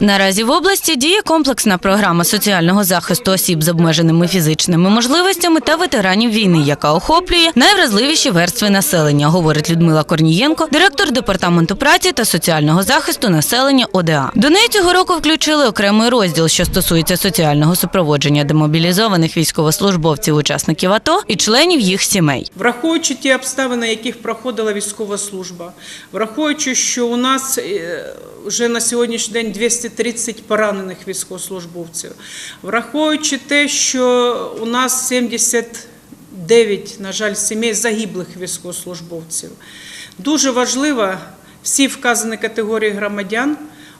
Наразі в області діє комплексна програма соціального захисту осіб з обмеженими фізичними можливостями та ветеранів війни, яка охоплює найвразливіші верстви населення, говорить Людмила Корнієнко, директор департаменту праці та соціального захисту населення ОДА. До неї цього року включили окремий розділ, що стосується соціального супроводження демобілізованих військовослужбовців, учасників АТО і членів їх сімей. Враховуючи ті обставини, яких проходила військова служба, враховуючи, що у нас е, вже на сьогоднішній день 230 поранених військовослужбовців, враховуючи те, що у нас 79, на жаль, сімей загиблих військовослужбовців, дуже важливо всі вказані категорії громадян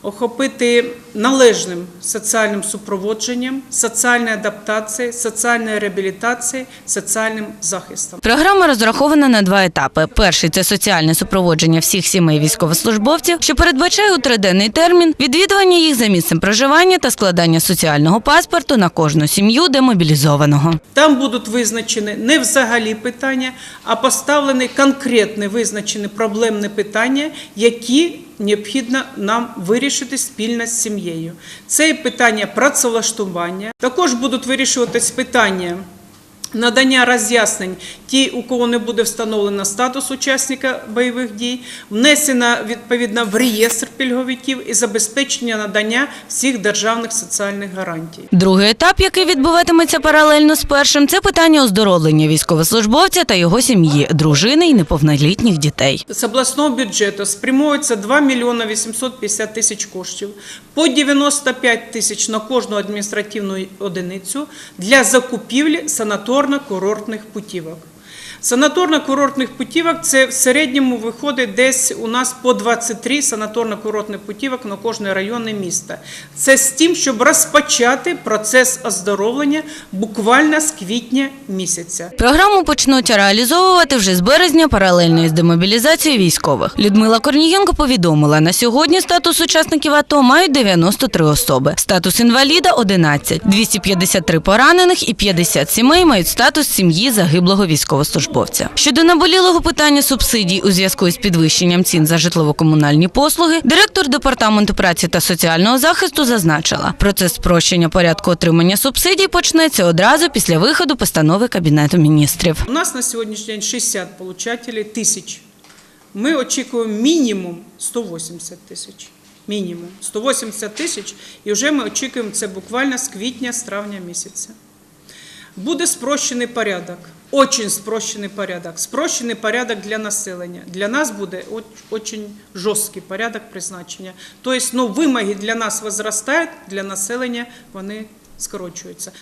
охопити належним соціальним супроводженням, соціальною адаптацією, соціальною реабілітацією, соціальним захистом. Програма розрахована на два етапи. Перший це соціальне супроводження всіх сімей військовослужбовців, що передбачає у триденний термін відвідування їх за місцем проживання та складання соціального паспорту на кожну сім'ю демобілізованого. Там будуть визначені не взагалі питання, а поставлені конкретні визначені проблемні питання, які необхідно нам вирішити спільно з сім'єю. Це і питання працевлаштування. Також будуть вирішуватись питання. Надання роз'яснень ті, у кого не буде встановлено статус учасника бойових дій, внесено відповідно в реєстр пільговиків і забезпечення надання всіх державних соціальних гарантій. Другий етап, який відбуватиметься паралельно з першим, це питання оздоровлення військовослужбовця та його сім'ї, дружини і неповнолітніх дітей. З обласного бюджету спрямується 2 мільйони 850 тисяч коштів, по 95 тисяч на кожну адміністративну одиницю для закупівлі санаторно-курортних путівок. Санаторно-курортних путівок це в середньому виходить десь у нас по 23 санаторно-курортних путівок на кожне районне місто. Це з тим, щоб розпочати процес оздоровлення буквально з квітня місяця. Програму почнуть реалізовувати вже з березня паралельно із демобілізацією військових. Людмила Корнієнко повідомила, на сьогодні статус учасників АТО мають 93 особи, статус інваліда – 11, 253 поранених і 50 сімей мають статус сім'ї загиблого військовослужбовця. Щодо наболілого питання субсидій у зв'язку із підвищенням цін за житлово-комунальні послуги, директор департаменту праці та соціального захисту зазначила, процес спрощення порядку отримання субсидій почнеться одразу після виходу постанови Кабінету міністрів. У нас на сьогоднішній день 60 получателей тисяч. Ми очікуємо мінімум 180 тисяч. Мінімум 180 тисяч, і вже ми очікуємо це буквально з квітня, з травня місяця. Буде спрощений порядок, очень спрощений порядок. Спрощений порядок для населення. Для нас буде очень жорсткий порядок призначення. Тобто, ну, вимоги для нас зростають, для населення вони скорочуються.